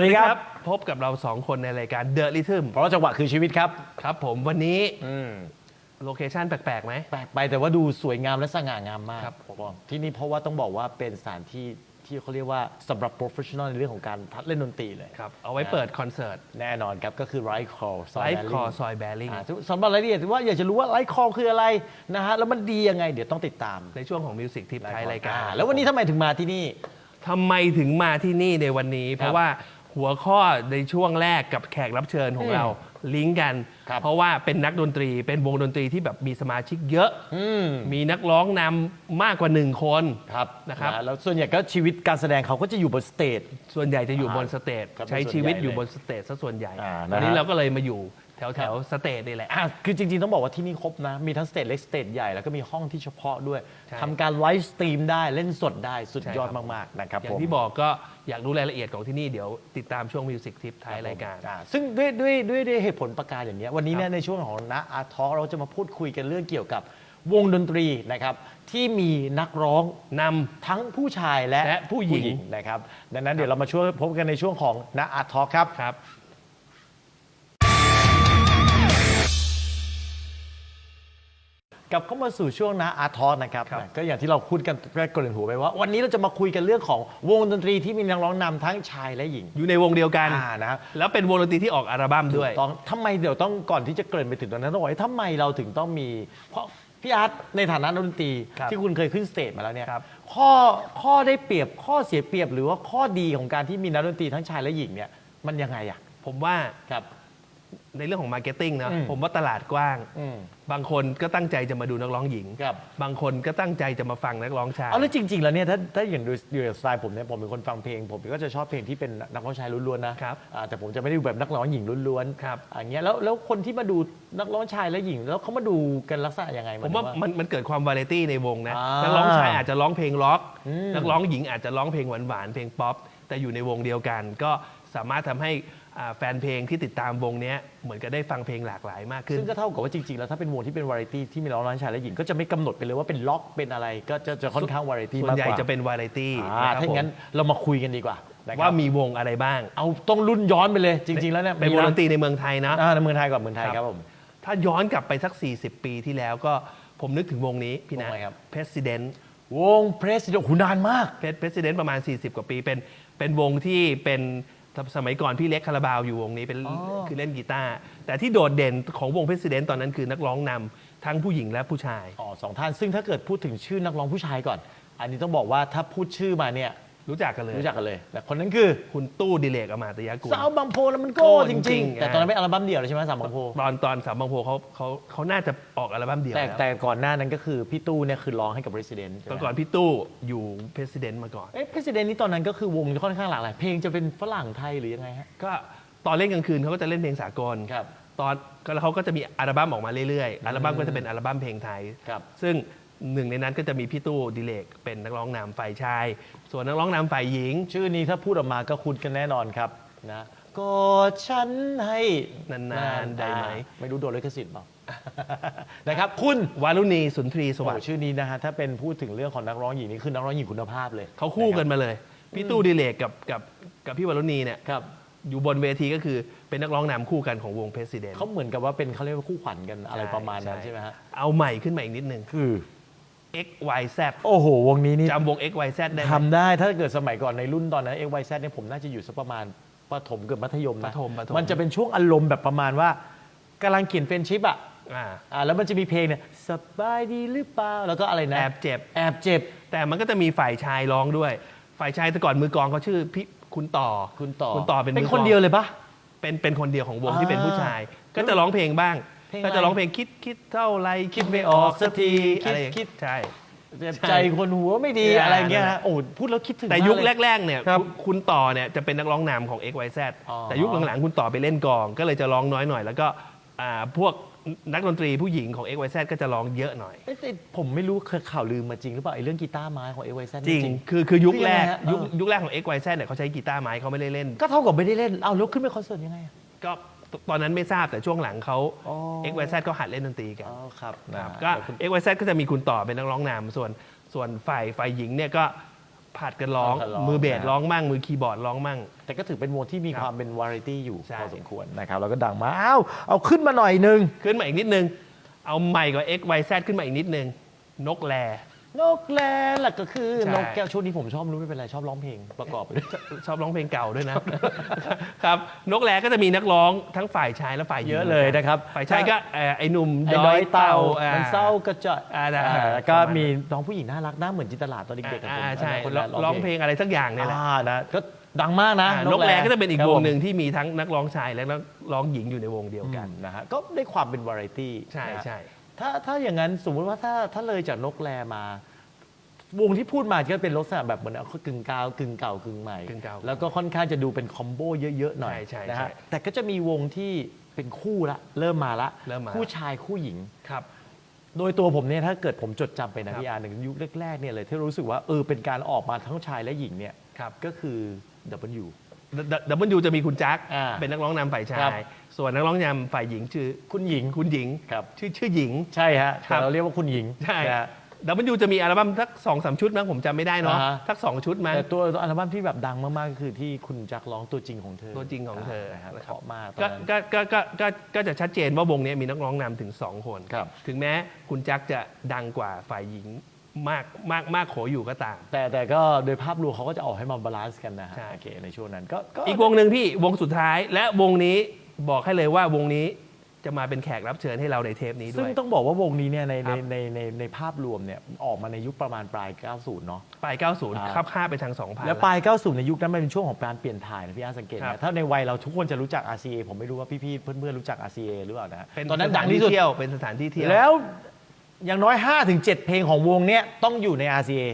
วัสดีครับ พบกับเราสองคนในรายการ The Rhythm เพราะจังหวะคือชีวิตครับ ครับผมวันนี้อืมโลเคชั่นแปลกๆไหมแปลกไปแต่ว่าดูสวยงามและสง่างามมากครับผมบอกที่นี่เพราะว่าต้องบอกว่าเป็นสถานที่ที่เขาเรียกว่าสำหรับ professional ในเรื่องของการพัดเล่นดนตรีเลยครับเอาไว้เปิดคอนเสิร์ตแน่นอนครับ ก็คือ Right Call ซอยไลฟ์ Valley คอซอยแบริ่งอ่าสำหรับรายละเอียดว่าอยากจะรู้ว่า Right Call คืออะไรนะฮะแล้วมันดียังไง เดี๋ยวต้องติดตามในช่วงของมิวสิกทิปท้ายรายการ อ่แล้ววันนี้ทำไมถึงมาที่นี่ ทำไมถึงมาที่นี่ในวันนี้ เพราะว่า หัวข้อในช่วงแรกกับแขกรับเชิญของอืมเราลิงก์กัน ครับเพราะว่าเป็นนักดนตรีเป็นวงดนตรีที่แบบมีสมาชิกเยอะ อืม มีนักร้องนำมากกว่าหนึ่งคน ครับนะครับนะแล้วส่วนใหญ่ก็ชีวิตการแสดงเขาก็จะอยู่บนสเตจ ส่วนใหญ่จะอยู่บนสเตจครับใช้ชีวิตส่วนใหญ่อยู่บนสเตจซะส่วนใหญ่อ่านะฮะ วันนี้เราก็เลยมาอยู่ แถวแถวสเตจนี่แหละ อะคือจริงๆ ต้องบอกว่าที่นี่ครบนะ มีทั้งสเตจเล็กสเตจใหญ่ แล้วก็มีห้องที่เฉพาะด้วยใช่ ทำการไลฟ์สตรีมได้เล่นสดได้สุดใช่ยอดครับมากๆนะครับอย่าผมงที่บอกก็อยากรู้รายละเอียดของที่นี่เดี๋ยวติดตามช่วงมิวสิกทิปท้ายรายการ อ่ซึ่งด้วยด้วยด้วยด้วยเหตุผลประการอย่างเนี้ยวันนี้ครัเนี่ยบในช่วงของนะอาร์ทอเราจะมาพูดคุยกันเรื่องเกี่ยวกับวงดนตรีนะครับที่มีนักร้อง น ทั้งผู้ชายและและผู้หญิงนะครับ ดังนั้นเดี๋ยวเรามาช่วยพบกันในช่วงของนะอาร์ทอครับำครับ กลับเข้ามาสู่ช่วงนะอาร์ทอนะครับครับ ก็อย่างที่เราพูดกันแรกกลิ่นหัวไปว่า วันนี้เราจะมาคุยกันเรื่องของวงดนตรีที่มีนักร้องนำทั้งชายและหญิงอยู่ในวงเดียวกัน อ่านะครับแล้วเป็นวงดนตรีที่ออกอัลบั้มด้วย ต้องทำไมเดี๋ยวต้องก่อนที่จะเกริ่นไปถึงตรงนั้นต้องบอกว่าทำไมเราถึงต้องมี เพราะพี่อาร์ตในฐานะนักดนตรีครับที่คุณเคยขึ้นสเตจมาแล้วเนี่ยครับ ข้อข้อได้เปรียบข้อเสียเปรียบหรือว่าข้อดีของการที่มีนักดนตรีทั้งชายและหญิงเนี่ยมันยังไงอะผมว่า ครับ ในเรื่องของมาร์เก็ตติ้งนะอืมผมว่าตลาดกว้าง อืม บางคนก็ตั้งใจจะมาดูนักร้องหญิง ครับ บางคนก็ตั้งใจจะมาฟังนักร้องชายเอาแล้วจริง ๆ แล้วเนี่ยถ้าถ้าอย่างดูดูสไตล์ผมเนี่ยผมเป็นคนฟังเพลง ผมก็จะชอบเพลงที่เป็นนักร้องชายล้วนๆนะครับอ่าแต่ผมจะไม่ได้ดูแบบนักร้องหญิงล้วนๆครับ อย่างเงี้ยแล้วแล้วคนที่มาดูนักร้องชายและหญิง แล้วเขามาดูกันลักษณะยังไงผมว่าถึง มันมันเกิดความวาไรตี้ในวงนะอ่านันักร้องชายอาจจะร้องเพลงล็อกอืมนักร้องหญิงอาจจะร้องเพลงหวานๆเพลงป๊อป แต่อยู่ในวงเดียวกัน ก็สามารถทำให้อ่าแฟนเพลงที่ติดตามวงเนี้ยเหมือนกับได้ฟังเพลงหลากหลายมากขึ้น ซึ่งก็เท่ากับว่าจริงๆ แล้วถ้าเป็นวงที่เป็นวาไรตี้ที่มีนักร้องชายและหญิงก็จะไม่กำหนดไปเลยว่าเป็นล็อกเป็นอะไรก็จะจะค่อนข้างวาไรตี้ส่วมากนใหญ่กว่าจะเป็นวาไรตี้อ่าถ้าอย่างนั้นเรามาคุยกันดีกว่านะครับว่ามีวงอะไรบ้าง เอาต้องรุ่นย้อนไปเลยจริง ๆ แล้วเนี่ยเป็นวงดนตรีในเมืองไทยนะ อ่าในเมืองไทยก่อนเมืองไทยครับผม ถ้าย้อนกลับไปสัก 40 ปีที่แล้วก็ผมนึกถึงวงนี้ พี่วงนะอะไรครับ President วงเพรสซิดหูนานมาก President ประมาณ 40 กว่าปีเป็น เป็นวงที่เป็นสมัยก่อนพี่เล็กคาราบาวอยู่วงนี้เป็นอ๋อ คือเล่นกีตาร์แต่ที่โดดเด่นของวง President ตอนนั้นคือนักร้องนำทั้งผู้หญิงและผู้ชาย อ๋อสองท่านซึ่งถ้าเกิดพูดถึงชื่อนักร้องผู้ชายก่อน อันนี้ต้องบอกว่าถ้าพูดชื่อมาเนี่ย รู้จักกันเลย รู้จักกันเลย แต่คนนั้นคือคุณตู้ดิเลกอมาตยากุล สาวบางโพแล้วมันโก้โก้จจริริงงๆ ๆ แต่ตอนนั้นไม่อัลบั้มเดียวเลยใช่ไหมสาวบางโพตอนตอนสามบางโพเขาเขาเขาน่าจะออกอัลบั้มเดียวแต่แล้วแต่ก่อนหน้านั้นก็คือพี่ตู้เนี่ยคือร้องให้กับ Resident ใช่ไหตมอนก่อนพี่ตู้อยู่ President มาก่อน เอ๊ะ President นี่ตอนนั้นก็คือวงค่อนข้างหลากหลาย เพลงจะเป็นฝรั่งไทยหรือยังไงฮะ ก็ตอนเล่นกลางคืนเขาก็จะเล่นเพลงสากลครับตอนก็แล้วเขาก็จะมีอัลบั้มออกมาเรื่อยๆ อัลบั้มก็จะเป็นอัลบั้มเพลงไทย ครับซึ่ง หนึ่งในนั้นก็จะมีพี่ตู้ดิเลกเป็นนักร้องนำฝ่ายชาย ส่วนนักร้องนำฝ่ายหญิง ชื่อนี้ถ้าพูดออกมาก็คุ้นกันแน่นอนครับนะกอดฉันให้นานๆได้ไหมอ่าไม่รู้โดนลิขสิทธิ์เปล่า นะครับ คุณวารุณีสุนทรีสโอ้วัสโหดิ์ชื่อนี้นะฮะถ้าเป็นพูดถึงเรื่องของนักร้องหญิงนี่คือนักร้องหญิงคุณภาพเลยเขาคู่กันมาเลย พี่ตู้ดิเลกกับกับกับพี่วารุณีเนี่ยครับอยู่บนเวทีก็คือเป็นนักร้องนำคู่กันของวงเพรสิดเนเขาเหมือนกับว่าเป็นเขาเรียกว่าคู่ขวัญกันอะไรประมาณนั้นใช่ใช่ไหมฮะเอาใหม่ขึ้นมาอีกนิดนึงคือ X Y Z โอ้โห วงนี้นี่จำวง X Y Z ได้ไหมทำได้ถ้าเกิดสมัยก่อนในรุ่นตอนนั้น x y z เนี่ยผมน่าจะอยู่สักประมาณประถมเกือบมัธยมปนะฐมปฐมมันจะเป็นช่วงอารมณ์แบบประมาณว่ากำลังเขียนเฟรนชิพอะอ่าอ่าแล้วมันจะมีเพลงเนี่ยสบายดีหรือเปล่าแล้วก็อะไรนะแอบเจ็บ แอบเจ็บ แต่มันก็จะมีฝ่ายชายร้องด้วย ฝ่ายชายแต่ก่อนมือกลองเขาชื่อพี่คุณต่อคุณต่อคุณต่อเป็นเป็นมือกคลนองเดียวเลยปะ เป็นเป็นคนเดียวของวงอ่า ที่เป็นผู้ชาย ก็จะร้องเพลงบ้าง เพลงอะไร ก็จะร้องเพลงคิดคิดเท่าไรคิดไม่ออกสักทีอะไรอย่างคิดใช่ เจ็บใช่ใจคนหัวไม่ดีใช่ อะไรอย่างเงี้ยฮะโอ้พูดแล้วคิดถึงแต่ยุคมากเล แรกๆเนี่ยครับคุณคุณต่อเนี่ยจะเป็นนักร้องนำของ X Y Z อ๋อแต่ยุคหลังๆ คุณต่อไปเล่นกลอง ก็เลยจะร้องน้อยหน่อย แล้วก็อ่าพวกนักดนตรีผู้หญิงของ X Y Z ก็จะร้องเยอะหน่อย เอ๊ะแต่ผมไม่รู้เคยข่าวลืมมาจริงหรือเปล่าไอ้เรื่องกีตาร์ไม้ของ x y z จริง คือคือยุคแรกคือยังไงฮะยุคเออ ยุคแรกของ X Y Z เนี่ยเขาใช้กีตาร์ไม้เขาไม่ได้เล่น ก็เท่ากับไม่ได้เล่นเอาแล้วขึ้นไปคอนเสิร์ตยังไงอะ ก็ ตอนนั้นไม่ทราบแต่ช่วงหลังเขาอ๋อ X Y Z ก็หัดเล่นดนตรีกัน อ๋อครับครับนะก็เดี๋ยวคุณ X Y Z ก็จะมีคุณต่อเป็นนักร้องนำส่วนส่วนฝ่ายฝ่ายหญิงเนี่ยก็ผัดกันร้องผัดกันร้องมือเบสนะร้องมั่งมือคีย์บอร์ดร้องมั่ง แต่ก็ถือเป็นวงที่มีครับความเป็นวาไรตี้อยู่ใช่ พอสมควรนะครับแล้วก็ดังมาอ้าวเอาขึ้นมาหน่อยนึง ขึ้นมาอีกนิดนึง เอาใหม่กว่า X Y Z ขึ้นมาอีกนิดนึง นกแล นกแลหลักก็คือใช่นกแก้วช่วงนี้ผมชอบรู้ไม่เป็นไรชอบร้องเพลงประกอบไปด้วย ชอบร้องเพลงเก่าด้วยนะครับนกแลก็จะมีนักร้องทั้งฝ่ายชายและฝ่ายหญิงเยอะเลยนะครับ ฝ่ายชายก็เอ่อไอ้หนุ่มไอ้น้อยเต่าอ่มันเศร้ากระจอยอ่าได้อ่าแล้วก็มีน้องผู้หญิงน่ารักหน้าเหมือนจินตลาดตอนเด็กๆกับอ่าผมใช่คนร้ละองร้องเพลงอะไรสักอย่างเนี่ยแหละอ่านะก็ดังมากนะอ่านกแลก็จะเป็นอีกครับวงผมหนึ่งที่มีทั้งนักร้องชายและนักร้องหญิงอยู่ในวงเดียวกันนะฮะก็ได้ความเป็นวาไรตี้ใช่นะใช่ ถ้าถ้าอย่างนั้นสมมุติว่าถ้าถ้าเลยจากนกแลมา วงที่พูดมาก็เป็นลักษณะแบบเหมือนเอากึ่งกาวกึ่งเก่ากึ่งใหม่ กึ่งเก่าแล้วก็ค่อนข้างจะดูเป็นคอมโบเยอะๆหน่อยใช่ใช่นะฮะใช่แต่ก็จะมีวงที่เป็นคู่ละเริ่มมาละเริ่มมา คู่ชายคู่หญิง ครับ โดยตัวผมเนี่ยถ้าเกิดผมจดจำไปนะครับ พี่อาร์หนึ่งยุคแรกๆเนี่ยเลยที่รู้สึกว่าเออเป็นการออกมาทั้งชายและหญิงเนี่ยครับก็คือ W ดับเบิลยูจะมีคุณแจ็คอ่าเป็นนักร้องนำฝ่ายชาครับ ย ส่วนนักร้องนำฝ่ายหญิงชื่อคุณหญิงคุณหญิงครับ ชื่อชื่อหญิง ใช่ฮะครับ แต่เราเรียกว่าคุณหญิงใช่นะฮะ ดับเบิลยูจะมีอัลบั้มสักสองสามชุดมั้งผมจำไม่ได้เนาะอ่าฮะ สักสองชุดมั้ง แต่ตัวอัลบั้มที่แบบดังมากๆก็คือที่คุณแจ็คร้องตัวจริงของเธอตัวจริงของเธอนะครับนะครับ เพราะมากตอนก็นั้น ก็ก็ก็ก็ก็จะชัดเจนว่าวงนี้มีนักร้องนำถึง 2 คน ครับ ถึงแม้คุณแจ็คจะดังกว่าฝ่ายหญิง มากมากมากโขอยู่ก็ตาม แต่แต่ก็โดยภาพรวมเขาก็จะออกให้มาบาลานซ์กันนะฮะใช่ โอเคในช่วงนั้นก็ก็อีกวงหนึ่งพี่วงสุดท้ายและวงนี้บอกให้เลยว่าวงนี้จะมาเป็นแขกรับเชิญให้เราในเทปนี้ด้ซึ่งวย ต้องบอกว่าวงนี้เนี่ยในคในรับ ในในในภาพรวมเนี่ยออกมาในยุคประมาณปลาย 90 เนาะ ปลาย อ่า 90คับค่าไปทาง 2,000 แล้วปลาย 90 ในยุคนั้นมันเป็นช่วงของการเปลี่ยนถ่ายนะพี่อาร์ตสังเกตครันะบถ้าในวัยเราทุกคนจะรู้จัก RCA ผมไม่รู้ว่าพี่ๆเพื่อนๆรู้จัก RCA หรือเปล่านะเป็นตอนนั้นสดัถางนที่ที่สุด เที่ยวเป็นสถานที่เที่ยว แล้ว อย่างน้อย 5-7 เพลงของวงเนี้ยต้องอยู่ใน RCA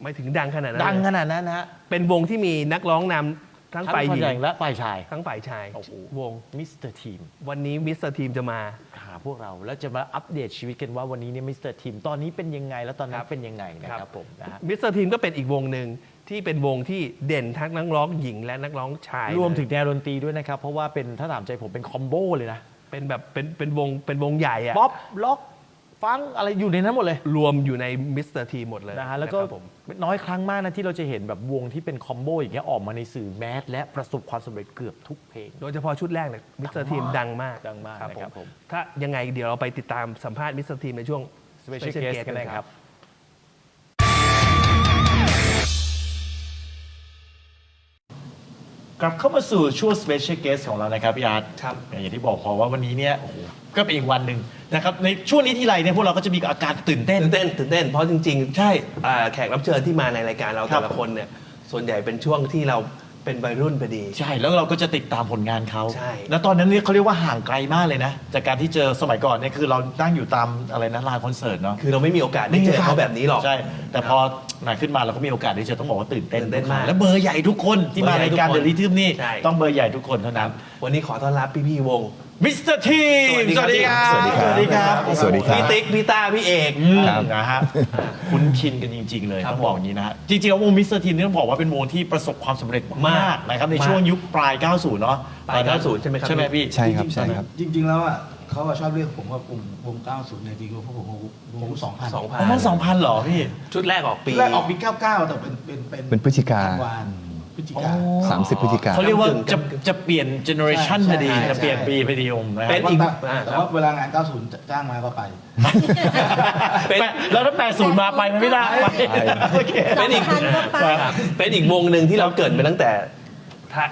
ไม่ถึงดังขนาดนั้นดังเลยขนาดนั้นนะฮะเป็นวงที่มีนักร้องนำทั้งทั้งฝ่ายฝ่ายหญิหญิงงและฝ่ายชาย ทั้งฝ่ายชาย โอ้โห วง มิสเตอร์ทีม วันนี้มิสเตอร์ทีมจะมา หาพวกเราแล้วจะมาอัปเดตชีวิตกันว่าวันนี้เนี่ยมิสเตอร์ทีมตอนนี้เป็นยังไง แล้วตอนนั้ครันบเป็นยังไงนะคครัรับบผมนะฮะมิสเตอร์ทีมก็เป็นอีกวงหนึ่งที่เป็นวงที่เด่นทั้งนักร้องหญิงและนักร้องชายรวมถึงเลยแนวดนตรีด้วยนะครับ เพราะว่าเป็นถ้าถามใจผมเป็นคอมโบเลยนะ เป็นแบบเป็นเป็นวงเป็นวงใหญ่อะป๊อปล็อก ฟังก์อะไรอยู่ในนั้นหมดเลย รวมอยู่ในมิสเตอร์ทีมหมดเลยนะฮะแล้วก็นะครับผม น้อยครั้งมากนะที่เราจะเห็นแบบวงที่เป็นคอมโบอย่างเงี้ยออกมาในสื่อแมสและประสบความสำเร็จเกือบทุกเพลง โดยเฉพาะชุดแรกเนี่ยมิสเตอร์ทีมดังมากดังมากนะครับผม ถ้ายังไงเดี๋ยวเราไปติดตามสัมภาษณ์มิสเตอร์ทีมในช่วง Special Special Guest Guest กันนะครับ กลับเข้ามาสู่ช่วง Special Guest ของเรานะครับพี่อาร์ตครับ อย่างที่บอกพอว่าวันนี้เนี่ยโอ้โห ก็เป็นอีกวันหนึ่งนะครับในช่วงนี้ที่ไรเนี่ยพวกเราก็จะมีอาการตื่นเต้น ตื่นเต้นตื่นเต้นเพราะจริงๆใช่อ่าแขกรับเชิญที่มาในรายการเราครับแต่ละคนเนี่ยส่วนใหญ่เป็นช่วงที่เราเป็นวัยรุ่นพอดี ใช่แล้วเราก็จะติดตามผลงานเขาใช่ แล้วตอนนั้นเนี่ยเขาเรียกว่าห่างไกลมากเลยนะ จากการที่เจอสมัยก่อนเนี่ยคือเรานั่งอยู่ตามอะไรนะลานคอนเสิร์ตเนาะ คือเราไม่มีโอกาสได้เจอเขาแบบนี้หรอก ใช่ แต่พอ มาขึ้นมาเราก็มีโอกาสได้เจอต้องบอกว่าตื่นเต้นตื่นเต้นมากแล้วเบอร์ใหญ่ทุกคนที่มาเบอร์ใหญ่รายการทุกคนเดลิทึมนี่ใช่ ต้องเบอร์ใหญ่ทุกคนเท่านั้นวันนี้ขอต้อนรับพี่ๆวง มิสเตอร์ทีสวัสดีครับสวัสดีครับสวัสดีครับสวัสดีครับ พี่ติ๊กพี่ต้าพี่เอกอืมครับนะฮะคุ้นชินกันจริง ๆ เลยครับต้องบอกอย่างนี้นะฮะจริงๆแล้ววงมิสเตอร์ทีมนี่ต้องบอกว่าเป็นวงที่ประสบความสำเร็จมากนะครับในมากช่วงยุคปลาย 90 เนาะปลาย90ใช่ไหมครับ ใช่ไหมพี่ ใช่ครับใช่ครับ จริงๆแล้วอะ เขาอะชอบเรียกผมว่ากลุ่มวง90เนี่ยจริงๆพวกผมวง2000สองพันประมาณ2,000เหรอพี่ ชุดแรกออกปี แรกออกปี 99 แต่เป็นเป็นเป็นเป็นพฤศจิกา ธันวานพฤศจิกา30พฤศจิกา เขาเรียกว่าจำกึ่งจะจะเปลี่ยนเจเนอเรชันใช่พอดี ใช่จะเปลี่ยนใช่ ปีพอดีผมนะคเป็รับนอีกแต่อ่าแต่ว่าเวลางาน 90จ้างมาก็ไป เป็น แปะแล้วถ้าแปดศูนย์มาไปมันไม่ได้ไปใช่โอเค เป็นอีกครับเป็นอีกวงหนึ่งที่เราเกิดมาตั้งแต่ถ้า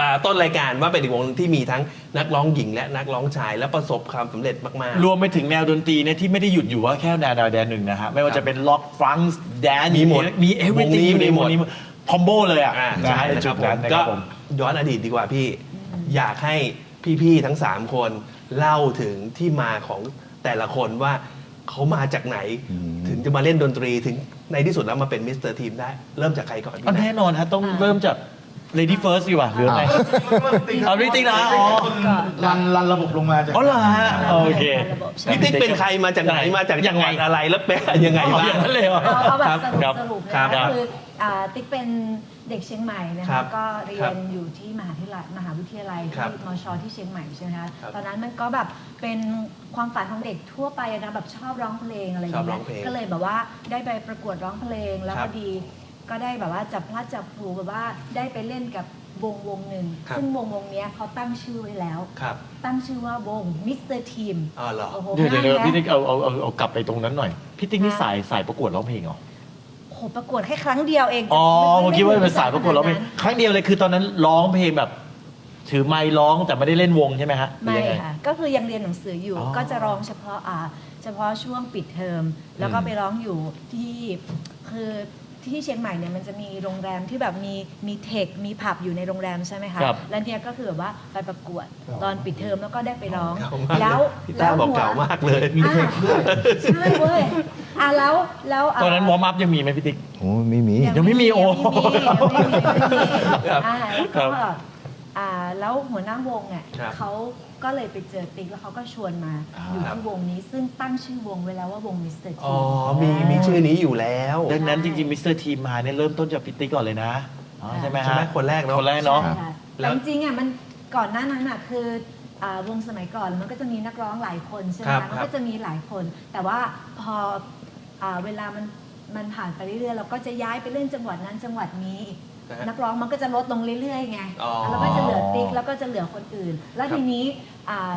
อ่าต้นรายการว่าเป็นอีกวงหนึ่งที่มีทั้งนักร้องหญิงและนักร้องชายและประสบความสำเร็จมาก รวมไปถึงแนวดนตรีเนี่ยที่ไม่ได้หยุดอยู่ว่าแค่แนวแนวแดนหนึ่งนะฮะไม่ว่าจะเป็นล็อกฟรังส์แดนมีหมดมีเอเวอร์ติงวงนี้อยู่ในมีวหมงดนี้คอมโบเลยอะๆอ่านะใช่ฮะในนะคจุรัดบนั้นนะคก็รับผม ย้อนอดีตดีกว่าพี่อยากให้พี่ๆทั้ง3คนเล่าถึงที่มาของแต่ละคนว่าเขามาจากไหนอืมถึงจะมาเล่นดนตรีถึงในที่สุดแล้วมาเป็นมิสเตอร์ทีมได้ เริ่มจากใครก่อนอันพี่แน่นอนฮะต้องเริ่มจาก Lady First ดีกว่าหรือไงเอาจริงๆนะอ๋อรันรันระบบลงมาจากอ๋อเหรอฮะโอเคพี่ติ๊กเป็นใครมาจากไหนมาจากจังหวัดอะไรแล้วเป็นยังไงเอาบ้าองย่างนั้นเลยเหรอเอาเอาแบบครับสรุปครับสรุปครับนะก็คืออ่าติ๊กเป็นเด็กเชียงใหม่นะครัคะบก็เรีครัยบนอยู่ที่มหาวิทยาลัยมหาวิทยาลัยครับที่มชที่เชียงใหม่ใช่ไหมคะครับตอนนั้นมันก็แบบเป็นความฝันของเด็กทั่วไปนะแบบชอบร้องเพลงอะไรอย่างชอบร้เงี้องเพลงยก็เลยแบบว่าได้ไปประกวดร้องเพลงแล้วครัพบอดี ก็ได้แบบว่าจับพลัดจับผลูแบบว่าได้ไปเล่นกับวงวงหนึ่งครับ ซึ่งวงวงเนี้ยเขาตั้งชื่อไว้แล้ว ครับ ตั้งชื่อว่าวงมิสเตอร์ทีมอ๋อเหรอ โอ้โหเดี๋ยวเดี๋ยวเดี๋ยวง่ายพี่ไหมติ๊กเอาเอาเอาเอากลับไปตรงนั้นหน่อย พี่ติ๊กนี่ค่ะสายสายประกวดร้องเพลงเหรอ โอ้โหประกวดแค่ครั้งเดียวเองอ๋อไเมื่อกี้ว่าเป็นสายประกวดร้องเพลงขนาดนั้นครั้งเดียวเลยคือตอนนั้นร้องเพลงแบบ ถือไมค์ร้องแต่ไม่ได้เล่นวงใช่ไหมฮะหรือไม่ยังง ค่ะ ก็คือยังเรียนหนังสืออยู่ อ๋อก็จะร้องเฉพาะอ่าเฉพาะช่วงปิดเทอม แล้วก็อืม ไปร้องอยู่ที่คือ ที่เชียงใหม่เนี่ยมันจะมีโรงแรมที่แบบมีมีเทค มีผับอยู่ในโรงแรมใช่ไหมคะ ครับแล้วเนี่ยก็คือแบบว่าไปประกวดอ๋อตอนปิดเทอมแล้วก็ได้ไปร้อง เก่ามากเลยแล้วพี่ต้าบอกเก่ามากเลย มีเทคด้วยใช่เว้ยอะแล้วแล้วาตอนนั้นวอร์มอัพยังมีไหมพี่ติ๊ก โอ้ไม่มี ยังไม่มีโอ้ยังไม่มียังไม่มียังไม่มีครับอ่าแล้วครัก็บ อ่าแล้วหัวหน้าวงอะครับเขาก็เลยไปเจอติ๊กแล้วเขาก็ชวนมาอ่า อยู่ที่วงนี้ซึ่งตั้งชื่อวงไว้แล้วว่าวงมิสเตอร์อ๋ทีอมีมีชื่อนี้อยู่แล้วดังนั้นจริงๆมิสเตอร์ทีมมาเนี่ยเริ่มต้นจากพี่ติ๊กก่อนเลยนะอ๋อใช่ไหมใช่ไหมฮะคนแรกเนาะ คนแรกเนาะ ใช่ค่ะแล้แต่วจริงๆอะมันก่อนหน้านั้นอะคืออ่าวงสมัยก่อนมันก็จะมีนักร้องหลายคนใช่ไหมครับคะมันครัก็บ จะมีหลายคน แต่ว่าพออ่าเวลามันมันผ่านไปเรื่อยๆเราก็จะย้ายไปเล่นจังหวัดนั้นจังหวัดนี้ นะฮะ นักร้องมันก็จะลดลงเรื่อยๆไงอ๋อ แล้วก็จะเหลือติ๊กแล้วก็จะเหลือคนอื่น แล้วครับทีนี้อ่า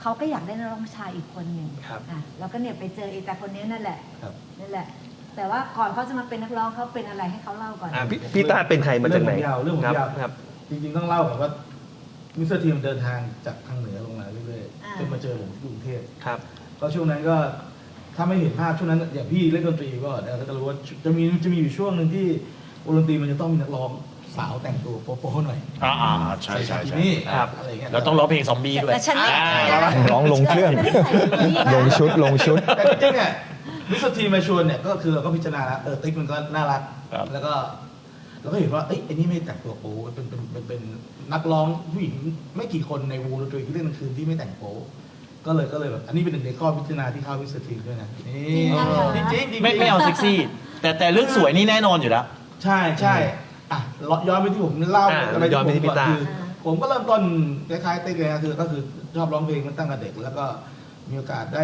เขาก็อยากได้นักร้องชายอีกคนหนึ่งครับอะแล้วก็เนี่ยไปเจอไอ้แต่คนนี้นั่นแหละครับ นั่นแหละ แต่ว่าก่อนเขาจะมาเป็นนักร้องเขาเป็นอะไรให้เขาเล่าก่อน อะพี่พี่ต้าเป็นใครมาจากไหนเรื่องของยาวเรื่องของครับยาว ครับ จริงๆต้องเล่าแบบว่ามิสเตอร์ทีมเดินทางจากทางเหนือลงมาเรื่อยอ่า ๆจนมาเจอผมที่กรุงเทพครับ ก็ช่วงนั้นก็ถ้าไม่เห็นภาพช่วงนั้นอย่างพี่เล่นดนตรีก็เดี๋ยวก็จะรู้ว่าจะมีจะมีอยู่ช่วงหนึ่งที่ วงดนตรีมันจะต้องมีนักร้องสาวแต่งตัวโป๊ะๆหน่อยอ่าอ่าใช่ใช่ทีใช่นี่ครับอะไรอย่างเงี้ยเราต้องร้องเพลงซอมบี้ด้วยแต่ฉันไม่ อ่าร้องลงเครื่องไม่ได้ใส่แบบนี้นะลงชุดลงชุด แต่จริงๆเนี่ยมิสเตอร์ทีมมาชวนเนี่ยก็คือเราก็พิจารณาแล้วเออติ๊กมันก็น่ารัก ครับ แล้วก็เราก็เห็นว่าเอ้ยไอ้นี่ไม่แต่งตัวโป๊เป็นเป็นเป็นเป็นนักร้องผู้หญิงไม่กี่คนในวงดนตรีที่เล่นกลางคืนที่ไม่แต่งโป๊ก็เลยก็เลยแบบอันนี้เป็นหนึ่งในข้อพิจารณาที่เข้ามิสเตอร์ทีมด้วยนะนี่จริงๆจริงๆ ไม่ไม่เอาเซ็กซี่ แต่แต่เรื่องสวยนี่แน่นอนอยู่แล้ว ใช่ใช่อะย้อนไปที่ผมเล่าอ่าอะไรย้อนไปที่พี่ตาคือผมก็เริ่มต้นคล้ายๆติ๊กเลยนะคือก็คือชอบร้องเพลงมาตั้งแต่เด็ก แล้วก็มีโอกาสได้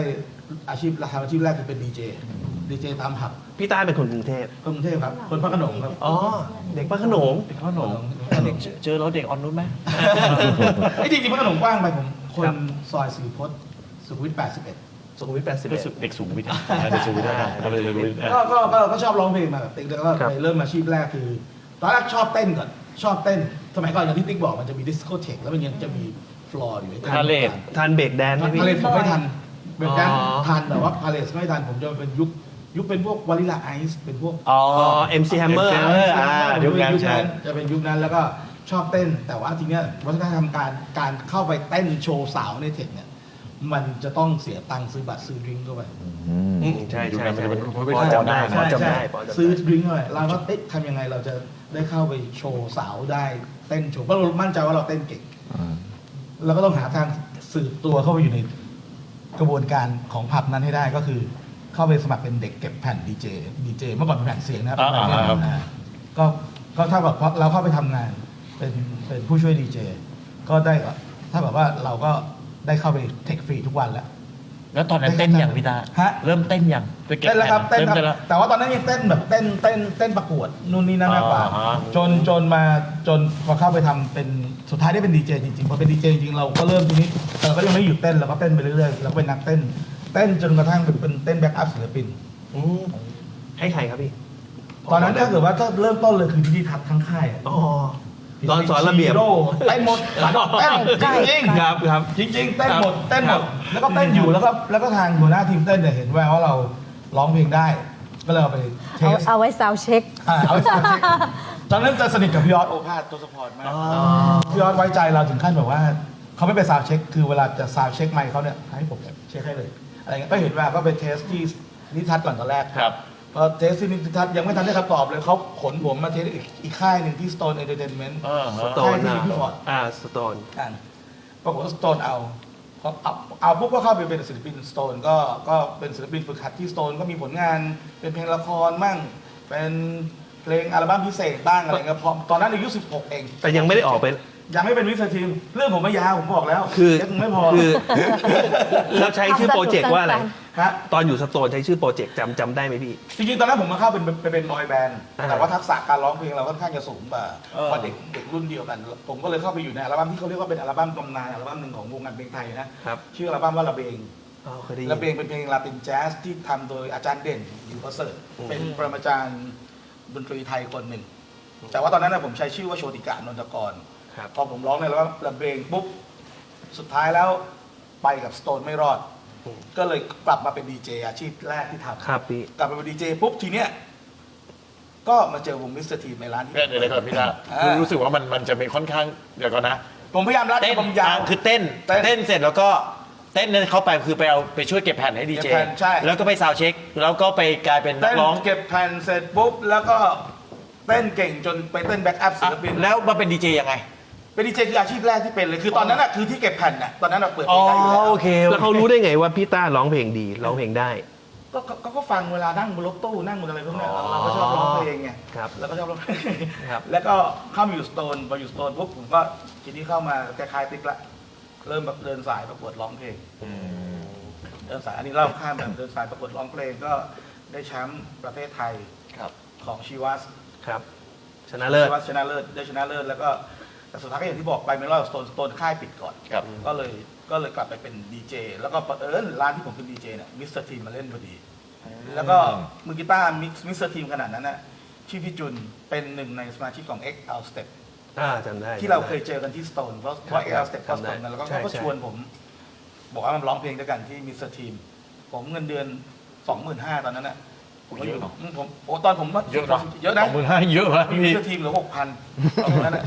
อาชีพทำอาชีพแรกคือเป็นดีเจดีเจตามผับพี่ต้าเป็นคนกรุงเทพกรุงเทพครับคนพระโขนงครับอ๋อ เด็กพระโขนงเด็กข้าวหนมเด็กเจอเจอเราเด็กออนนุชไหม ไอ้จริงๆพระโขนงกว้างไปผม คครันบซอยสุริพจน์สุขุมวิท81 สุขุมวิทแปดสิบเด็เอ็กดสูงเด็กสูงวิทย์เด็กสูงวิทย์นะเราเลยรู้ก็ก็ก็ก็ชอบร้องเพลงมาแบบติ๊กแล้วก็ครับ ไปเริ่มอาชีพแรกคือ ตอนแรกชอบเต้นก่อน ชอบเต้น สมัยก่อนอย่างที่ติ๊กบอกมันจะมีดิสโกเทคแล้วมันยังจะมีฟลอร์อยู่ไอ้ตรงพาเลททานเบรกแดนไหมพี่ พาเลทผมไม่ทันเป็นการอ๋อ ทันแต่ว่าพาเลทไม่ทันผมจะเป็นยุคยุคเป็นพวกวาลิลาไอซ์เป็นพวก อ๋ออ๋อ MC Hammer อ่ายุคนั้นใช่จะเป็นยุคนั้นแล้วก็ชอบเต้น แต่ว่าทีเนี้ยวัฒนธรรมการการเข้าไปเต้นโชว์สาวในเทคเนี่ย มันจะต้องเสียตังค์ซื้อบัตรซื้อดริงก์เข้าไปอืมอืมใช่ใช่ใช่ยุคนั้นมันเป็นพอจำได้พใช่อจำได้ใช่พอจำได้ ซื้อดริงก์เข้าไปเราก็เอ๊ะทำยังไงเราจะได้เข้าไปโชว์สาวได้เต้นโชว์เพราะเรามั่นใจว่าเราเต้นเก่งอ่าเราก็ต้องหาทางสืบตัวเข้าไปอยู่ในกระบวนการของผับนั้นให้ได้ก็คือ เข้าไปสมัครเป็นเด็กเก็บแผ่นดีเจดีเจเมื่อก่อนเป็นแผ่นเสียงนะครับอ่าอ่าครับอ่าก็ก็เท่ากับเราเข้าไปทำงาน เป็นเป็นผู้ช่วยดีเจก็ได้ถ้าแบบว่าเราก็ ได้เข้าไปเทคฟรีทุกวันแล้ว แล้วตอนนั้นเต้นอย่างพี่ตาฮะ เริ่มเต้นอย่างไปก็บเต้นแล้วครับผ่เต้นครับเริ่มแล้ว แต่ว่าตอนนั้นยังเต้นแบบเต้นเต้นเต้นประกวดนู่นนี่นั่นมากกว่าอ่าฮะ จนจนมาจนพอเข้าไปทำเป็นสุดท้ายได้เป็นดีเจจริงๆพอเป็นดีเจจริงๆเราก็เริ่มทีนี้เราก็ยังไม่หยุดเต้นเราก็เต้นไปเรื่อยๆเราก็เป็นนักเต้น เต้นจนกระทั่งเป็นเป็นเต้นแบ็กอัพศิลปิน อืมให้ใครครับพี่ตอนนั้นถ้าเกิดว่าถ้าเริ่มต้นเลยคือพิธีทัศน์ทั้งค่ายอะอ๋อ ตอนสอนระเบียบฮีโเต้นหมดเต้นจริงๆครับครับจริง ๆ เต้นหมดครับเต้นหมดครับแล้วก็เต้นอยู่แล้วก็แล้วก็ทางหัวหน้าทีมเต้นเนี่ยเห็นแววว่าเราร้องเพลงได้ ก็เลยเอาไปเทเอาสเอาไว้ซาวเช็ค อ่าเอาไปซาวด์เช็คตอนนั้นจะสนิทกับพี่ยอดโอภาสตัวสปอร์ตมากพี่ยอดไว้ใจเราถึงขั้นแบบว่าเขาไม่ไปซาวด์เช็ค คือเวลาจะซาวด์เช็คไมค์เขาเนี่ยให้ผมเช็คให้เลยอะไรเงี้ยก็เห็นว่าก็ไปเทสที่นิทัศน์ก่อนตอนแรก ครับ พอเทสที่นิทัศน์ยังไม่ทันได้คำตอบเลยเขาขนผมมาเทสอีกอีกค่ายหนึ่งที่ Stone Entertainment อ่าสฮะโตนใช่อะที่พี่ฟอร์ดอ่าสโตน กันปรากฏว่าสโตนเอาพอเอาเอาปุ๊บก็เข้าไปเป็นศิลปินสโตนก็ก็เป็นศิลปินฝึกหัดที่สโตนก็มีผลงานเป็นเพลงละครมั่ง เป็นเพลงอัลบั้มพิเศษบ้างอะไรเงี้ยพอตอนนั้นอายุ 16 เอง แต่ยังไม่ได้ออกไป ยังไม่เป็นวิสทีมเรื่องผมไม่ยาวผมบอกแล้วคือเช็คไม่พอคือเราใช้ชื่อโปรเจกต์ว่าอะไร ฮะ ตอนอยู่สโตนใช้ชื่อโปรเจกต์จำจำได้ไหมพี่ จริงๆ ตอนนั้นผมมาเข้าเป็นไปเป็นบอยแบนด์อ่า แต่ว่าทักษะการร้องเพลงเราค่อนข้างจะสูงกว่าเออ กว่าเด็กเด็กรุ่นเดียวกัน ผมก็เลยเข้าไปอยู่ในอัลบั้มที่เขาเรียกว่าเป็นอัลบั้มตำนานอัลบั้มหนึ่งของวงการเพลงไทยนะครับชื่ออัลบั้มว่าระเบงอ๋อเคยได้ยิน ระเบงเป็นเพลงลาตินแจ๊สที่ทำโดยอาจารย์เด่นอยู่ประเสริฐอืม เป็นปรมาจารย์ดนตรีไทยคนหนึ่งแต่ว่าตอนนั้นนะผมใช้ชื่อว่าโชติกานนทกร ครับ พอผมร้องในแล้วระเบงปุ๊บ สุดท้ายแล้วไปกับสโตนไม่รอด อืม ก็เลยกลับมาเป็นดีเจอาชีพแรกที่ทำครับพี่ กลับมาเป็นดีเจปุ๊บทีเนี้ยก็มาเจอวงมิสเตอร์ทีมในร้านที่เดี๋ยวเดี๋ยวก่อนพี่ตาอ่า รู้สึกว่ามันมันจะมีค่อนข้างเดี๋ยวก่อนนะ ผมพยายามรัดเต้นผมยาวอะคือเต้นเต้นเต้นเสร็จแล้วก็เต้นนั้นเข้าไปคือไปเอาไปช่วยเก็บแผ่นให้ดีเจเก็บแผ่นใช่ แล้วก็ไปซาวด์เช็ค แล้วก็ไปกลายเป็นนัเต้กนร้องเก็บแผ่นเสร็จปุ๊บ แล้วก็เต้นเก่งจนไปเต้นแบ็กอัพศิลปิน แล้วมาเป็นดีเจยังไง เป็นดีเจคืออาชีพแรกที่เป็นเลยคือตอนนั้นน่ะคือที่เก็บแผ่นน่ะตอนนั้นเราเปิดเพอ๋ลองได้อยู่แล้วโอเคแล้วเขารู้ได้ไงว่าพี่ต้าร้องเพลงดีร้องเพลงได้ ก็ก็ก็ก็ฟังเวลานั่งบนรถตู้นั่งบนอะไรพวกเนี้ยเราก็ชอบร้องเพลงไงครับแล้วก็ชอบร้องเพลงครับ แล้วก็เข้ามาอยู่สโตนพออยู่สโตนปุ๊บผมก็ทีนี้เข้ามาคล้ายๆติ๊กละเริ่มแบบเดินสายประกวดร้องเพลงเดินสายอันนี้เล่าข้ามแบบเดินสายประกวดร้องเพลงก็ได้แชมป์ประเทศไทยครับ ของชีวัสครับ ชนะเลิศชีวัสชนะเลิศได้ชนะเลิศแล้วก็ แต่สุดท้ายก็อย่างที่บอกไปไม่รอดสโตนสโตนค่ายปิดก่อน ครับ ก็เลยก็เลยกลับไปเป็นดีเจแล้วก็เผอิญร้านที่ผมเป็นดีเจเนี่ยมิสเตอร์ทีมมาเล่นพอดี แล้วก็มือกีตาร์มิสเตอร์ทีมขนาดนั้นน่ะชื่อพี่จุนเป็นหนึ่งในสมาชิกของ X Out Step อ่าจำได้ที่เราเคยเจอกันที่สโตนเพราะเพราะ X Out Step ก็สจำโตได้นแล้วก็ใช่เขาก็ใช่ ชวนผม บอกว่ามันร้องเพลงด้วยกันที่มิสเตอร์ทีมผมเงินเดือนสองหมื่นห้าตอนนั้นน่ะ ผมก็อยู่เยอะเนอะอืมผมโอ้ตอนผมว่าเยอะนะ เยอะนะสองหมื่นห้าเยอะมากมีมิพี่สเตอร์ทีมเหลือหกพันตอนนั้นน่ะ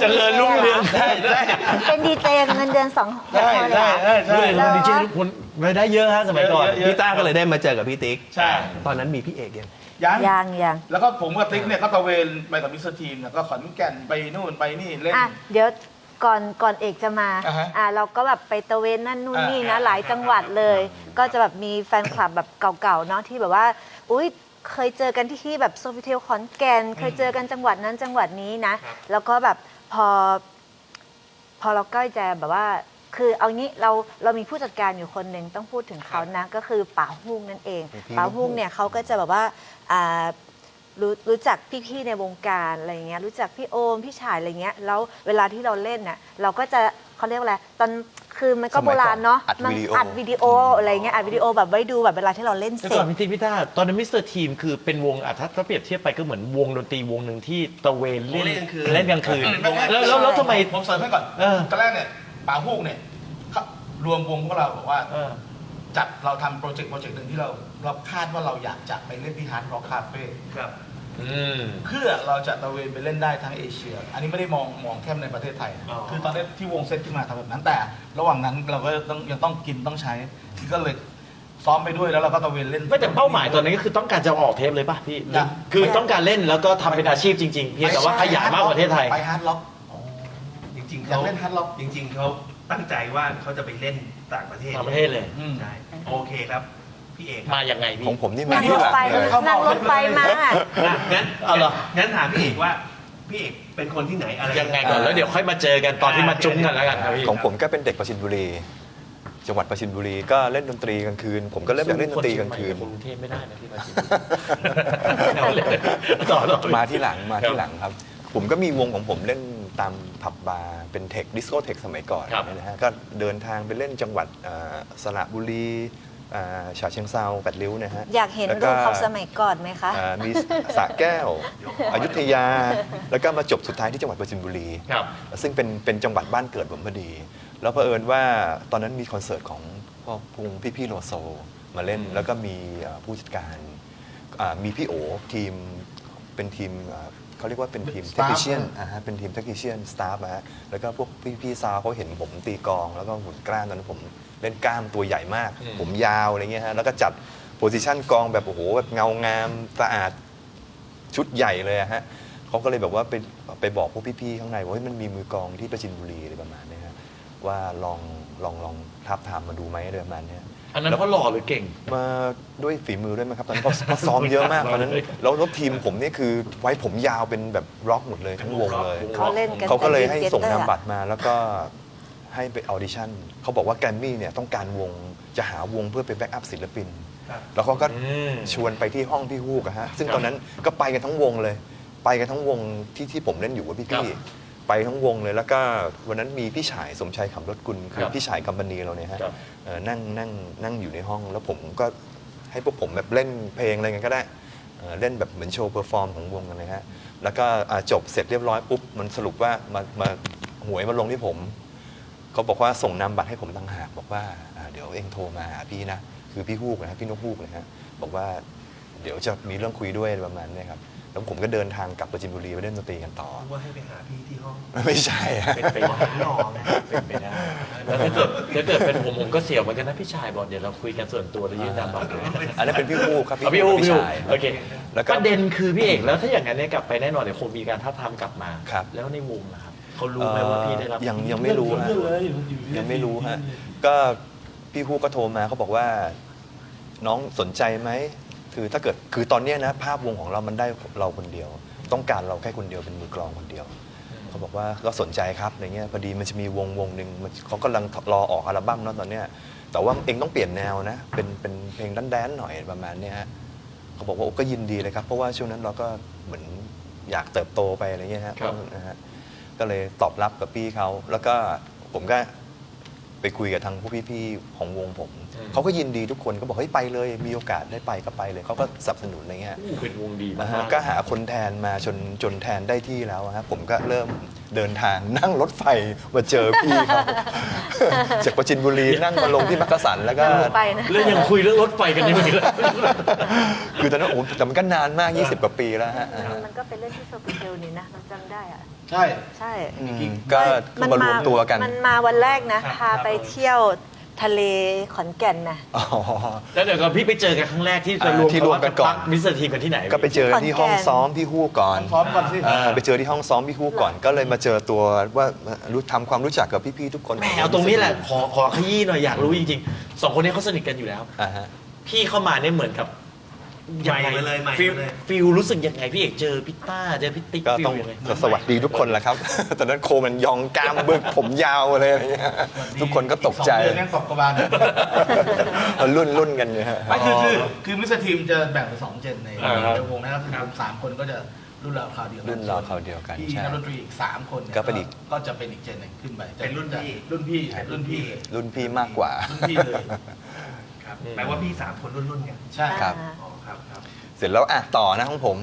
เจริญรุ่งเรืองได้ได้เป็นดีเจเงินเดือนสองได้ได้ได้ใช่เลยนะดีเจทุกคนรายได้เยอะฮะสมัยก่อนเยอะเยอะ พี่ต้าก็เลยได้มาเจอกับพี่ติ๊กใช่ ตอนนั้นมีพี่เอกยัง ยังยังยังแล้วก็ผมกับติ๊กเนี่ยก็ตระเวนไปกับมิสเตอร์ทีมเนี่ยก็ขอนแก่นไปนู่นไปนี่เล่น อะ เดี๋ยว ก่อนก่อนเอกจะมาอ่าฮะอะเราก็แบบไปตะเวนนั่นนู่นอ่านี่นะหลายจังหวัดเลย ก็จะแบบมีแฟนคลับแบบเก่าๆเนาะที่แบบว่า อุ้ยเคยเจอกันที่ที่แบบโซฟิเทลขอนแก่นเคยเจอกันจังหวัดนั้นจังหวัดนี้นะ แล้วก็แบบพอ พอเราใกล้จะแบบว่า คือเอางี้เราเรามีผู้จัดการอยู่คนหนึ่งต้องพูดถึงเขานะ ก็คือป๋าฮุ่งนั่นเองพี่ป๋าฮุ่งเนี่ยเขาก็จะแบบว่าอ่า รู้รู้จักพี่ๆในวงการอะไรเงี้ยรู้จักพี่โอมพี่ชายอะไรเงี้ยแล้วเวลาที่เราเล่นน่ะเราก็จะเขาเรียกว่าอะไรตอนคือมันก็สมัโบยก่อนราณเนาะอัดมัวิดีโออัดวิดีโออะไรเงี้ยอัดวิดีโอแบบไว้ดูแบบเวลาที่เราเล่นแต่เสร็ก่อจ นพี่ติ๊กพี่ต้าตอนนั้นมิสเตอร์ทีมคือเป็นวงอะถ้าถ้าเปรียบเทียบไปก็เหมือนวงดนตรีวงหนึ่งที่ตระเวนเล่นเล่นกลางคืน เล่นกลางคืนแล้วแล้วแล้วทำไม ผมเสริมให้ก่อนเออ ตอนแรกเนี่ยป่าฮูกเนี่ยเขารวมวงพวกเราบอกว่า เออ จัดเราทำโปรเจกต์โปรเจกต์หนึ่งที่เรา เราคาดว่าเราอยากจะไปเล่นที่ฮาร์ดร็อกคาเฟ่ครับ อืม เพื่อเราจะตระเวนไปเล่นได้ทั้งเอเชีย อันนี้ไม่ได้มองมองแค่ในประเทศไทยนะอ๋อ คือตอนนี้ที่วงเซตขึ้นมาทำแบบนั้นแต่ ระหว่างนั้นเราก็ต้องยังต้องกินต้องใช้ก็เลยซ้อมไปด้วยแล้วเราก็ตระเวนเล่น ไม่แต่เป้าหมายตอนนี้ก็คือต้องการจะออกเทปเลยป่ะพี่อยากคือต้องการเล่นแล้วก็ทำเป็นอาชีพจริงๆ เพียงแต่ว่าขยายมากกว่าประเทศไทย ไปฮาร์ดร็อก จริงๆอยากเขาเล่นฮาร์ดร็อกจริง ๆเขาตั้งใจว่าเขาจะไปเล่นต่างประเทศต่างประเทศเลย อืม ใช่โอเคครับ พี่เอกมายังไงพี่ของผมนี่มานั่งที่รหถลังไฟเลย นั่งรถไฟมาอะงั้นเอาเหรอ งั้นถามพี่เอกว่าพี่เอกเป็นคนที่ไหนอะไร ยังไงก่อนแล้วเดี๋ยวค่อยมาเจอกันตอนที่มาจุ้งกันแล้วกันครับพี่ ของผมก็เป็นเด็กประชินบุรี จังหวัดประชินบุรีก็เล่นดนตรีกลางคืน ผมก็เริ่มอยากเล่นดนตรีกลางคืน กรุงเทพไม่ได้นะพี่ปาจิน เอาเลยต่อต่อมาที่หลังมาครับที่หลังครับ ผมก็มีวงของผมเล่นตามผับบาร์เป็นเทคดิสโก้เทคสมัยก่อนครับนะฮะก็เดินทางไปเล่นจังหวัดเอ่อสระบุรี อ่าฉะเชิงเซาแปดริ้วนะฮะอยากเห็นแล้วรูปเขาสมัยก่อนไหมคะ อ่ามีสระแก้ว อยุธยา แล้วก็มาจบสุดท้ายที่จังหวัดประจินบุรี ครับ ซึ่งเป็นเป็นจังหวัดบ้านเกิดผมพอดี แล้วเผอิญว่าตอนนั้นมีคอนเสิร์ตของพ่อพงพี่พี่ๆโลโซมาเล่น อืม แล้วก็มีเอ่อผู้จัดการอ่ามีพี่โอทีมเป็นทีมอ่าเขาเรียกว่าเป็นทีมเทค Staff นิชเชียนอ่าฮะเป็นทีมเทคนิชเชียนสตาฟฮะแล้วก็พวกพี่พี่ๆซาวเขาเห็นผมตีกลอง แล้วก็หุ่นกล้ามตอนนั้นผม เล่นกล้ามตัวใหญ่มาก อืม ผมยาวอะไรเงี้ยฮะแล้วก็จัดโพซิชันกลองแบบโอ้โหแบบเงางามสะอาดชุดใหญ่เลยอะฮะเขาก็เลยแบบว่าไปไปบอกพวกพี่ๆข้างในว่าเฮ้ยมันมีมือกลองที่ประจินบุรีอะไรประมาณเนี้ยฮะว่าลองลองลองทับทามมาดูไหมอะไรประมาณเนี้ย อันนั้นเพราะหล่อหรือเก่ง มาด้วยฝีมือด้วยไหมครับตอนนั้นเพราะเพราะซ้อมเยอะมากตอนนั้นแล้วแล้วทีมผมนี่คือไว้ผมยาวเป็นแบบร็อกหมดเลยทั้งวงเลย เขาเล่นกันเขาก็เลยให้ป็นส่งเกตเตอร์นามบัตรมาแล้วก็ ให้ไปออดิชั่นเขาบอกว่าแกรมมี่เนี่ยต้องการวงจะหาวงเพื่อเป็นแบ็กอัพศิลปินแล้วเขาก็อืม ชวนไปที่ห้องพี่ฮูกอะฮะซึ่งตอนนั้นก็ไปกันทั้งวงเลย ไปกันทั้งวงที่ที่ผมเล่นอยู่กับพี่ครัพี่บไปทั้งวงเลยแล้วก็วันนั้นมีพี่ชายสมชายขับรถกุลคืคอรับพี่ชายกัมปานีเราเนี่ยฮะครับ เอ่อนั่งนั่งนั่งอยู่ในห้อง แล้วผมก็ให้พวกผมแบบเล่นเพลงอะไรกันก็ได้เอ่อเล่นแบบเหมือนโชว์เพอร์ฟอร์มของวงกันเลยฮะแล้วก็อ่าจบเสร็จเรียบร้อยปุ๊บมันสรุปว่ามามาหวยมาลงที่ผม เขาบอกว่าส่งนามบัตรให้ผมต่างหากบอกว่าอ่าเดี๋ยวเองโทรมาหาพี่นะ คือพี่ฮูกนะฮะพี่นกฮูกนะฮะบอกว่าเดี๋ยวจะมีเรื่องคุยด้วยประมาณเนี้ครับแล้วผมก็เดินทางกลับประจินบุรีไปเล่นดนตรีกันต่อ ว่าให้ไปหาพี่ที่ห้องไม่ใช่ฮะ เป็นไปได้หล่อนะเป็นไปได้แล้วถ้าเกิดถ้าเกิดเป็นผมผมก็เสียวเหมือนกันนะพี่ชายบอกเดี๋ยวเราคุยกันส่วนตัวแล้วยืนตามบอกเลยอันนั้นเป็นพี่ฮูกครับเอาพี่อูพี่พี่อูชายโอเคแล้วก็ ประเด็นคือพี่เอกแล้วถ้าอย่างนั้นเนี่ยกลับไปแน่นอนเดี๋ยวคงมีการท้าบทามกลับมา ครับ แล้วในวงนะครับ เขารู้ไหมว่าพี่ได้รับยังยังไม่รู้ฮะยังไม่รู้ฮะ ก็พี่ฮูกก็โทรมาเขาบอกว่าน้องสนใจไหมคือถ้าเกิดคือตอนเนี้ยนะ ภาพวงของเรามันได้เราคนเดียว ต้องการเราแค่คนเดียวเป็นมือกลองคนเดียว เขาบอกว่าก็สนใจครับอะไรเงี้ยพอดีมันจะมีวงวงหนึ่งมันเขากำลังรอออกอัลบั้มเนาะตอนเนี้ยแต่ว่าเองต้องเปลี่ยนแนวนะ เป็นเป็นเพลงแดนๆหน่อยประมาณเนี้ยฮะเขาบอกว่าโอ้ก็ยินดีเลยครับ เพราะว่าช่วงนั้นเราก็เหมือนอยากเติบโตไปอะไรเงี้ยฮะครับ นะฮะ ก็เลยตอบรับกับพี่เขา แล้วก็ผมก็ไปคุยกับทางผู้พี่ๆของวงผมเขาก็ยินดีทุกคนก็บอกเฮ้ยไปเลย มีโอกาสได้ไปก็ไปเลย เขาก็สนับสนุนอะไรเงี้ย อู้เป็นวงดีนะมาฮะก ก็หาคนแทนมาจนจนแทนได้ที่แล้วอะฮะผมก็เริ่มเดินทางนั่งรถไฟมาเจอพี่เขา จากประจินบุรีนั่งมาลงที่มักกะสันแล้วก็นั่งรถไปนะ แล้วยังคุยเรื่องรถไฟกันอยู่เลยคือตอนนั้นโอ้โหแต่มันก็นานมาก 20 กว่าปีแล้วฮะ มันก็เป็นเรื่องที่โซฟิเทลนี่นะเราจำได้อะ ใช่ ใช่อืมก็ก็มารวมตัวกัน มันมาวันแรกนะครับพาไปเที่ยวทะเลขอนแก่นนะ อ๋อ แล้วเดี๋ยวก่อนพี่ไปเจอกันครั้งแรกที่จะรวมอ่าที่รวมกันก่อน มิสเตอร์ทีมกันที่ไหนก็ไปเจอที่ห้องซ้อมพี่ฮู้ก่อน ซ้อมก่อนสิเออไปเจอที่ห้องซ้อมพี่ฮู้ก่อนก็เลยมาเจอตัวว่ารู้ทำความรู้จักกับพี่ๆทุกคนแหมเอาตรงนี้แหละขอขอขยี้หน่อยอยากรู้จริงๆสองคนนี้เขาสนิทกันอยู่แล้ว อ่าฮะ พี่เข้ามาเนี่ยเหมือนกับ ใหม่มาเลยใหม่ฟิลมาเลยฟิลรู้สึกยังไงพี่เอกเจอพี่ต้าเจอพี่ติ๊กก็ฟิต้ลองยังไงสวัสดีทุกคนแหละครับ ตอนนั้นโคมันยองกล้ามบึกผมยาวเลยอะไรเงี้ยทุกคนก็ตกใจอีสองเดือนยังตกกระบาลมันรุ่นรุ่นกันเนี่ยฮะ ไม่คือคือคือมิสเตอร์ทีมจะแบ่งเป็นสองเจนในอ่าครับ ในวงนะครับคือผมสามคนก็จะรุ่นราวคราวเดียวกัรุ่นราวคราวเดียวกันพี่ใช่นักดนตรีอีกสามคนยก็เป็นอีก ก็จะเป็นอีกเจนหนึ่งขึ้นไปจะเป็นรุ่นพี่ รุ่นพี่รุ่นพี่รุ่นพี่มากกว่า รุ่นพี่เลยครับ แปลว่าพี่สามคนรุ่นๆกันใช่ครับ อ่า อ๋อครับครับ เสร็จแล้วอะต่อนะของผม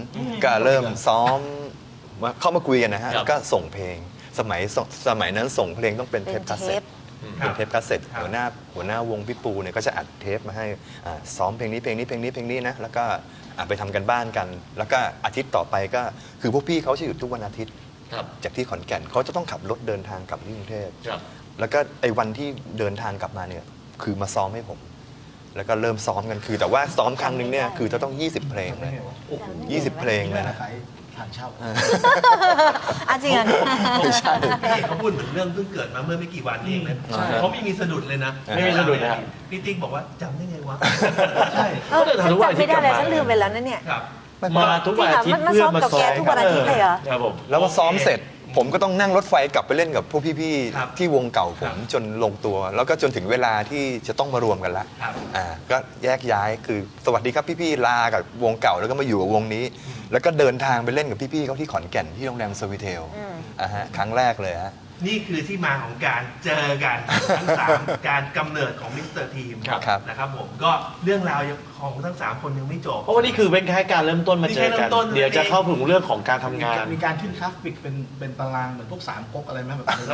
ก็เริ่มซ้อมมาเข้ามาคุยกันนะฮะครับ ก็ส่งเพลงสมัยสสมัยนั้นส่งเพลงต้องเป็นเป็เทนปคาสเทเซ็ป ต ครัเป็บ นเทปคาสเซ็ตครับ หัวหน้าหัวหน้าวงพี่ปูเนี่ยก็จะอัดเทปมาให้อ่าซ้อมเพลงนี้เพลงนี้เพลงนี้เพลงนี้นะแล้วก็อะไปทำกันบ้านกัน แล้วก็อาทิตย์ต่อไปก็คือพวกพี่เขาจะหยุดทุกวันอาทิตย์ ครับจากที่ขอนแก่นเขาจะต้องขับรถเดินทางกลับที่กรุงเทพครับ แล้วก็ไอ้วันที่เดินทางกลับมาเนี่ยคือมาซ้อมให้ผม แล้วก็เริ่มซ้อมกันคือ แต่ว่าซ้อมครั้งหนึ่งเนี่ยคือจะต้อง 20 เพลงเลย 20 เพลงเลยนะขายทางเช่าอะจริงอะ ไม่ใช่นี่เขาพูดเหมือนเรื่องเพิ่งเกิดมาเมื่อไม่กี่วันเองนะใช่ เขาไม่มีสะดุดเลยนะไม่มีสะดุดนะครับ พี่ติ๊กบอกว่าจำได้ไงวะ ใช่เออก็เดินทางทุกวันอาทิจำตไม่ย์ได้เลยกลับมา ฉันลืมไปแล้วนะเนี่ย ครับ มาทุกวันอาทิตย์จริงเหรอมันเพื่อมามาซ้อมกับซ้อแกมทุกวันอาทิตย์เลยเหรอ ครับผม แล้วพอซ้อมเสร็จ ผมก็ต้องนั่งรถไฟกลับไปเล่นกับพวกพี่ครับๆที่วงเก่าผครัมบจนลงตัว แล้วก็จนถึงเวลาที่จะต้องมารวมกันละครับ อ่าก็แยกย้ายคือสวัสดีครับพี่ๆลากับวงเก่าแล้วก็มาอยู่กับวงนี้ แล้วก็เดินทางไปเล่นกับพี่ๆเขาที่ขอนแก่นที่โรงแรมสวิเทลอืมอ่าฮะครั้งแรกเลยฮะ นี่คือที่มาของการเจอกันทั้งสามการกำเนิดของมิสเตอร์ทีมครับครับ นะครับผมก็เรื่องราวของทั้งสามคนยังไม่จบ เพราะว่านี่คือเป็นแค่การเริ่มต้นมาเจอนี่แค่เริ่กัน มต้น เดี๋ยวจะเข้าถึงเรื่องของการทำงาน มีการขึ้นกราฟิกเป็นเป็นตารางเหมือนพวกสามก๊กอะไรไหมแบบนี้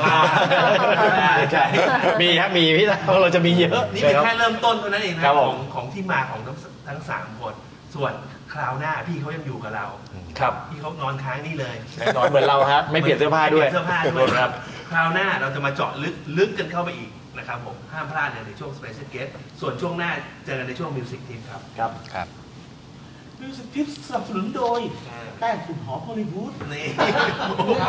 อ่าใช่มีครับมีพี่นะเราจะมีเยอะนี่เป็นใช่แค่รับเริ่มต้นเท่านั้นเองนะครับผขมองของที่มาของทั้งทั้งสามคน ส่วนคราวหน้าพี่เขายังอยู่กับเรา ครับ พี่เขานอนค้างนี่เลยแน่นอนเหมือนเราครับไม่เปลี่ยนเสื้อผ้าด้วยไม่เปลี่ยนเสื้อผ้าด้วย ครับ คราวหน้าเราจะมาเจาะลึกลึกกันเข้าไปอีกนะครับผม ห้ามพลาดเลยในช่วง Special Guest ส่วนช่วงหน้าเจอกันในช่วง Music Team ครับ ครับครับ มิวสิกทิปสนับสนุนโดยแป้งฝุ่นหอมฮอลลีวูด นี่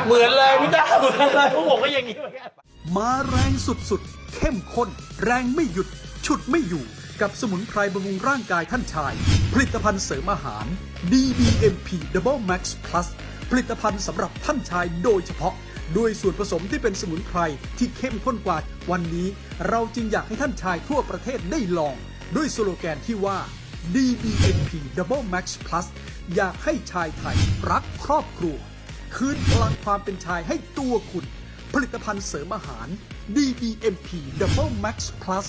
เหมือนเลยพี่ต้าเหมือนเลยพวกผมก็อย่างนี้เหมือนกัน มาแรงสุดๆ เข้มข้น แรงไม่หยุด ฉุดไม่อยู่ กับสมุนไพรบำรุงร่างกายท่านชาย ผลิตภัณฑ์เสริมอาหาร DBMP Double Max Plus ผลิตภัณฑ์สำหรับท่านชายโดยเฉพาะ ด้วยส่วนผสมที่เป็นสมุนไพรที่เข้มข้นกว่า วันนี้เราจึงอยากให้ท่านชายทั่วประเทศได้ลอง ด้วยสโลแกนที่ว่า DBMP Double Max Plus อยากให้ชายไทยรักครอบครัว คืนพลังความเป็นชายให้ตัวคุณ ผลิตภัณฑ์เสริมอาหาร DBMP Double Max Plus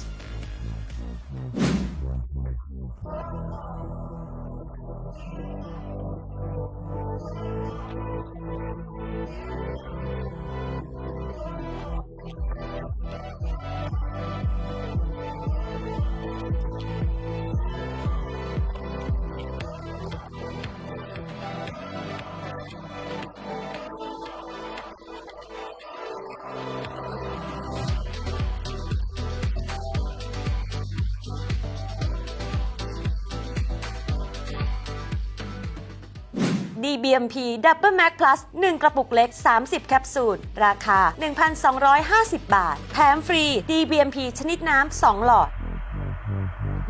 DBMP Double Max Plus 1 กระปุกเล็ก 30 แคปซูล ราคา 1,250 บาท แถมฟรี DBMP ชนิดน้ำ 2 หลอด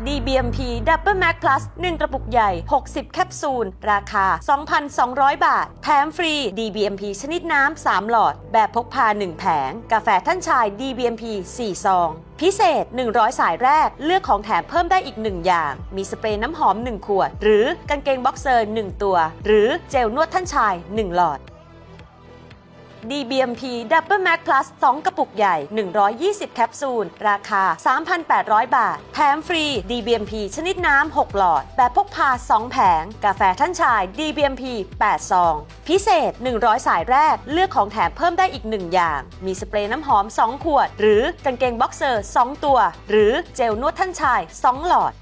DBMP Double Max Plus 1 กระปุกใหญ่ 60 แคปซูล ราคา 2,200 บาท แถมฟรี DBMP ชนิดน้ำ 3 หลอด แบบพกพา 1 แผง กาแฟท่านชาย DBMP 4 ซอง พิเศษ 100 สายแรก เลือกของแถมเพิ่มได้อีก 1 อย่าง มีสเปรย์น้ำหอม 1 ขวด หรือกางเกงบ็อกเซอร์ 1 ตัว หรือเจลนวดท่านชาย 1 หลอด DBMP Double Max Plus 2 กระปุกใหญ่ 120 แคปซูล ราคา 3,800 บาท แถมฟรี DBMP ชนิดน้ำ 6 หลอด แบบพกพา 2 แผง กาแฟท่านชาย DBMP 8 ซอง พิเศษ 100 สายแรก เลือกของแถมเพิ่มได้อีก 1 อย่าง มีสเปรย์น้ำหอม 2 ขวด หรือกางเกงบ็อกเซอร์ 2 ตัว หรือเจลนวดท่านชาย 2 หลอด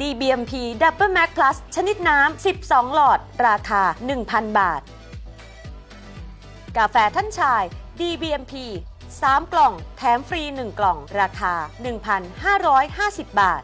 DBMP Double Max Plus ชนิดน้ำ 12 หลอด ราคา 1,000 บาท กาแฟท่านชาย DBMP 3 กล่อง แถมฟรี 1 กล่อง ราคา 1,550 บาท